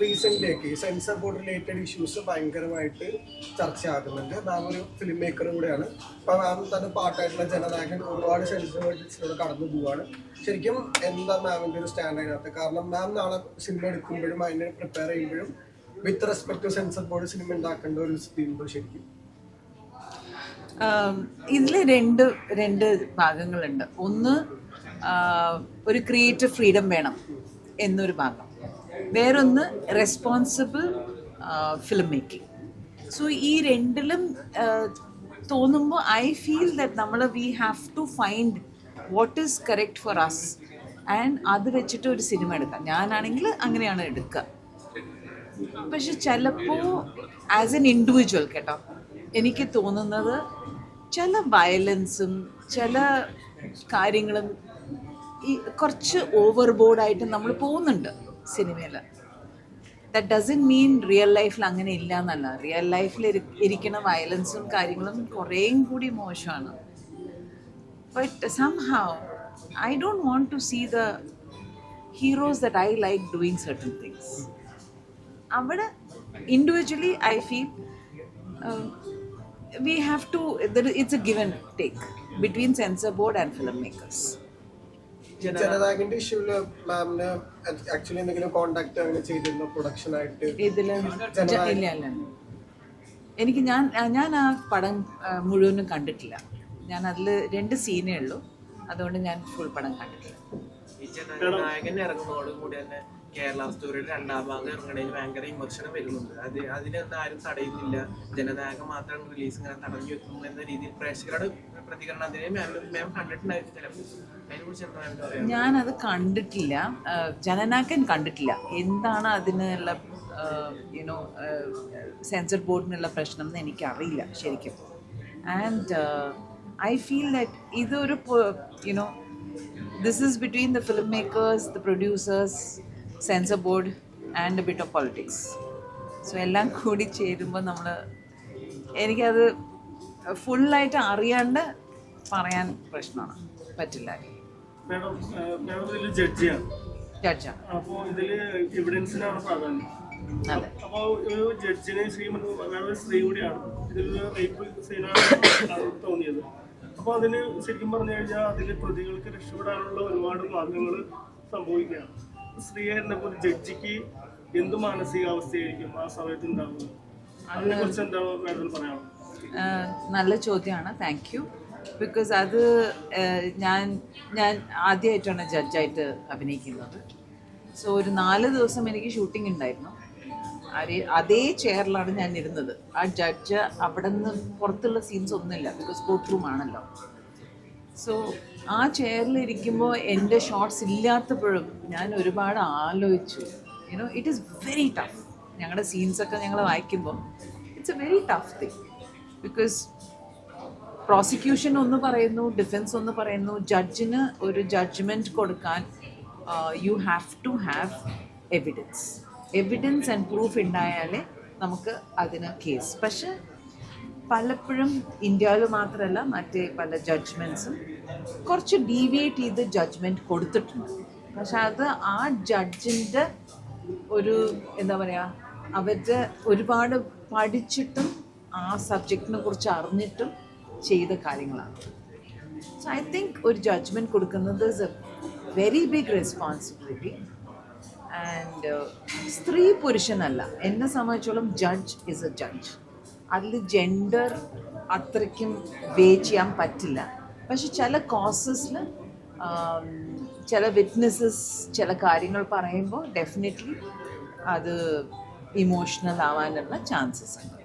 റീസെന്റിലേക്ക് censor board related issues ഭയങ്കരമായിട്ട് ചർച്ചയാകുന്നുണ്ട്. മാം ഒരു ഫിലിം മേക്കർ കൂടെയാണ്. അപ്പൊ മാം തന്നെ പാട്ടായിട്ടുള്ള ജനനായകൻ ഒരുപാട് സെൻസർ ബോർഡിലൂടെ കടന്നു പോവാണ്. ശരിക്കും എന്താ മാമിന്റെ ഒരു സ്റ്റാൻഡ് അതിനകത്ത്? കാരണം മാം നാളെ സിനിമ എടുക്കുമ്പോഴും അതിനെ പ്രിപ്പയർ ചെയ്യുമ്പോഴും with respect to censor board cinema ഉണ്ടാക്കേണ്ട ഒരു സ്ഥിതി ഉണ്ടോ ശരിക്കും? ഇതിൽ രണ്ട് രണ്ട് ഭാഗങ്ങളുണ്ട്. ഒന്ന് ഒരു ക്രിയേറ്റീവ് ഫ്രീഡം വേണം എന്നൊരു ഭാഗം. വേറൊന്ന് റെസ്പോൺസിബിൾ ഫിലിം മേക്കിംഗ് സോ ഈ രണ്ടിലും തോന്നുമ്പോൾ ഐ ഫീൽ ദറ്റ് നമ്മൾ we have to find what is correct for us and അത് വെച്ചിട്ട് ഒരു സിനിമ എടുക്കാം. ഞാനാണെങ്കിൽ അങ്ങനെയാണ് എടുക്കുക. പക്ഷെ ചിലപ്പോൾ ആസ് എൻ ഇൻഡിവിജ്വൽ കേട്ടോ എനിക്ക് തോന്നുന്നത് ചില വയലൻസും ചില കാര്യങ്ങളും ഈ കുറച്ച് ഓവർ ബോർഡായിട്ട് നമ്മൾ പോകുന്നുണ്ട് സിനിമയിൽ ദറ്റ് ഡസൻ മീൻ റിയൽ ലൈഫിൽ അങ്ങനെ ഇല്ല എന്നല്ല റിയൽ ലൈഫിൽ ഇരിക്കുന്ന വയലൻസും കാര്യങ്ങളും കുറേയും കൂടി മോശമാണ്. But somehow I don't want to see the heroes that I like doing certain things അവിടെ individually I feel we have to it's a given take between censor board and filmmakers ജനനായകന്റെ ഇഷ്യൂൽ മാമിന് actually എന്തെങ്കിലും contact അങ്ങനെ ചെയ്തിരുന്നു? Production ആയിട്ട്? ഇതിൽ ഇല്ല ഇല്ല. എനിക്ക് ഞാൻ ഞാൻ ആ പടം മുഴുവനും കണ്ടിട്ടില്ല. ഞാൻ അതിൽ രണ്ട് സീനേ ഉള്ളൂ. അതുകൊണ്ട് ഞാൻ ഫുൾ പടം കണ്ടിട്ടില്ല. ഈ ജനനായകൻ ഇറങ്ങുന്നതോട് കൂടി തന്നെ കേരള സ്റ്റോറിയുടെ രണ്ടാം ഭാഗം ഇറങ്ങണതിൽ ഭയങ്കര വിമർശനം വരുന്നുണ്ട്. അത് അതിനൊന്നും ആരും തടയുന്നില്ല. ജനനായകൻ മാത്രം റിലീസ് ഇങ്ങനെ തടഞ്ഞു വെക്കുന്നു എന്ന രീതിയിൽ പ്രേക്ഷകരുടെ ഞാനത് കണ്ടിട്ടില്ല. ജനനാക്കൻ കണ്ടിട്ടില്ല. എന്താണ് അതിനുള്ള യുനോ സെൻസർ ബോർഡിനുള്ള പ്രശ്നം എന്ന് എനിക്കറിയില്ല ശരിക്കും. ആൻഡ് ഐ ഫീൽ ദറ്റ് ഇതൊരു you know this is between the filmmakers the producers censor board and bit of politics so എല്ലാം കൂടി ചേരുമ്പോൾ നമ്മൾ എനിക്കത് ഫുള്ളായിട്ട് അറിയാണ്ട് പറയാൻ പ്രശ്നമാണ്. പറ്റില്ല. മാഡം മാഡം ജഡ്ജാണ് അപ്പോൾ ഇതിൽ എവിഡൻസിനാണ് പ്രാധാന്യം. അതെ. അപ്പോൾ ഒരു ജഡ്ജിനെ ശ്രീമതി മാഡം സ്ത്രീ കൂടിയാണ് ഇതിലൊരു റേപ്പ് സീനാണ് തോന്നിയത്. അപ്പോൾ അതിന് ശരിക്കും പറഞ്ഞു കഴിഞ്ഞാൽ അതിൽ പ്രതികൾക്ക് രക്ഷപ്പെടാനുള്ള ഒരുപാട് മാർഗങ്ങൾ സംഭവിക്കുകയാണ്. സ്ത്രീയായിരുന്ന ഒരു ജഡ്ജിക്ക് എന്ത് മാനസികാവസ്ഥയായിരിക്കും ആ സമയത്ത് ഉണ്ടാവുക അതിനെ കുറിച്ച് എന്താ മാഡത്തിന് പറയാനുള്ളത്? നല്ല ചോദ്യമാണ്. Thank you. ബിക്കോസ് അത് ഞാൻ ഞാൻ ആദ്യമായിട്ടാണ് ജഡ്ജായിട്ട് അഭിനയിക്കുന്നത്. സോ ഒരു നാല് ദിവസം എനിക്ക് ഷൂട്ടിംഗ് ഉണ്ടായിരുന്നു. അതേ ചെയറിലാണ് ഞാൻ ഇരുന്നത്. ആ ജഡ്ജ് അവിടെ നിന്ന് പുറത്തുള്ള സീൻസ് ഒന്നുമില്ല. ബിക്കോസ് കോർട്ട് റൂം ആണല്ലോ. സോ ആ ചെയറിൽ ഇരിക്കുമ്പോൾ എന്റെ ഷോർട്സ് ഇല്ലാത്തപ്പോഴും ഞാൻ ഒരുപാട് ആലോചിച്ചു. You know it is very tough ഞങ്ങളുടെ സീൻസൊക്കെ ഞങ്ങൾ വായിക്കുമ്പോൾ it's a very tough thing because prosecution ഒന്ന് പറയുന്നു ഡിഫൻസ് ഒന്ന് പറയുന്നു ജഡ്ജിന് ഒരു ജഡ്ജ്മെന്റ് കൊടുക്കാൻ you have to have evidence evidence and proof ഉണ്ടായാലേ നമുക്ക് അതിന് കേസ് പക്ഷെ പലപ്പോഴും ഇന്ത്യയിൽ മാത്രമല്ല മറ്റേ പല ജഡ്ജ്മെൻസും കുറച്ച് ഡീവിയേറ്റ് ചെയ്ത് ജഡ്ജ്മെന്റ് കൊടുത്തിട്ടുണ്ട്. പക്ഷെ അത് ആ ജഡ്ജിന്റെ ഒരു എന്താ പറയുക അവരുടെ ഒരുപാട് പഠിച്ചിട്ടും ആ സബ്ജക്റ്റിനെ കുറിച്ച് അറിഞ്ഞിട്ടും ചെയ്ത കാര്യങ്ങളാണ്. സോ ഐ തിങ്ക് ഒരു ജഡ്ജ്മെന്റ് കൊടുക്കുന്നത് is a very big responsibility and സ്ത്രീ പുരുഷനല്ല. എന്നെ സംബന്ധിച്ചോളം ജഡ്ജ് ഇസ് എ ജഡ്ജ് അതിൽ ജെൻഡർ അത്രയ്ക്കും വേ ചെയ്യാൻ പറ്റില്ല. പക്ഷെ ചില കോസസിൽ ചില വിറ്റ്നസ്സസ് ചില കാര്യങ്ങൾ പറയുമ്പോൾ ഡെഫിനറ്റ്ലി അത് ഇമോഷണൽ ആവാനുള്ള ചാൻസസ് ഉണ്ട്.